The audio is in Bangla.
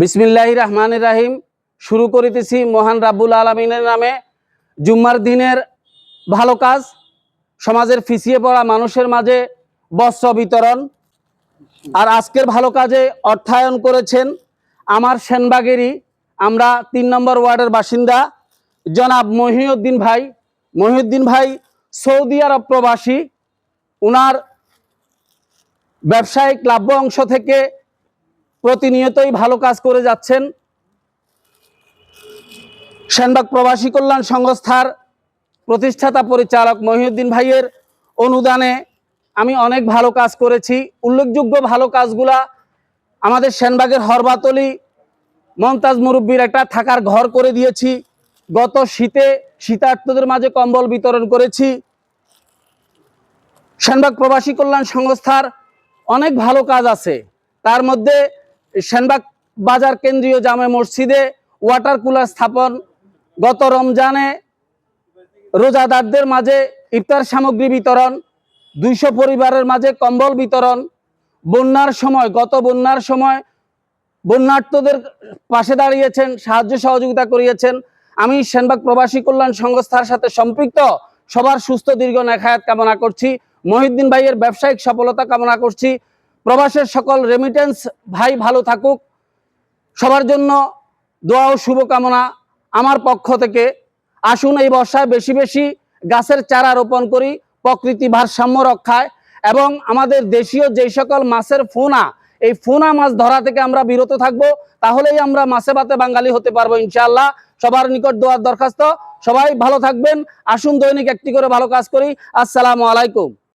বিসমিল্লাহ রহমান রাহিম শুরু করিতেছি মহান রাব্বুল আলমিনের নামে। জুম্মার দিনের ভালো কাজ, সমাজের ফিসিয়ে পড়া মানুষের মাঝে বস্ত্র বিতরণ। আর আজকের ভালো কাজে অর্থায়ন করেছেন আমার সেনবাগেরই আমরা তিন নম্বর ওয়ার্ডের বাসিন্দা জনাব মহিউদ্দিন ভাই। মহিউদ্দিন ভাই সৌদি আরব প্রবাসী। উনার ব্যবসায়িক লাভ্য অংশ থেকে প্রতিনিয়তই ভালো কাজ করে যাচ্ছেন। সেনবাগ প্রবাসী কল্যাণ সংস্থার প্রতিষ্ঠাতা পরিচালক মহিউদ্দিন ভাইয়ের অনুদানে অনেক ভালো কাজ করেছি। উল্লেখযোগ্য ভালো কাজগুলা আমাদের সেনবাগের হরবাতলি মমতাজ মুরব্বীর একটা থাকার ঘর করে দিয়েছি। গত শীতে শীতার্থদের মাঝে কম্বল বিতরণ করেছি। সেনবাগ প্রবাসী কল্যাণ সংস্থার অনেক ভালো কাজ আছে। তার মধ্যে সেনবাগ বাজার কেন্দ্রীয় জামে মসজিদে ওয়াটার কুলার স্থাপন, গত রমজানে রোজাদারদের মাঝে ইফতার সামগ্রী বিতরণ দুইশো পরিবারের মাঝে কম্বল বিতরণ, বন্যার সময়, গত বন্যার সময় বন্যার্থদের পাশে দাঁড়িয়েছেন, সাহায্য সহযোগিতা করিয়েছেন। আমি সেনবাগ প্রবাসী কল্যাণ সংস্থার সাথে সম্পৃক্ত। সবার সুস্থ দীর্ঘ নেখায়াত কামনা করছি। মহিউদ্দিন ভাইয়ের ব্যবসায়িক সফলতা কামনা করছি। প্রবাসের সকল রেমিটেন্স ভাই ভালো থাকুক। সবার জন্য দোয়া ও শুভকামনা আমার পক্ষ থেকে। আসুন এই বর্ষায় বেশি বেশি গাছের চারা রোপণ করি। প্রকৃতি ভারসাম্য রক্ষায় এবং আমাদের দেশীয় যেই সকল মাছের ফোনা, এই ফোনা মাছ ধরা থেকে আমরা বিরত থাকব, তাহলেই আমরা মাছে ভাতে বাঙালি হতে পারব ইনশাআল্লাহ। সবার নিকট দোয়ার দরখাস্ত। সবাই ভালো থাকবেন। আসুন দৈনিক একটি করে ভালো কাজ করি। আসসালামু আলাইকুম।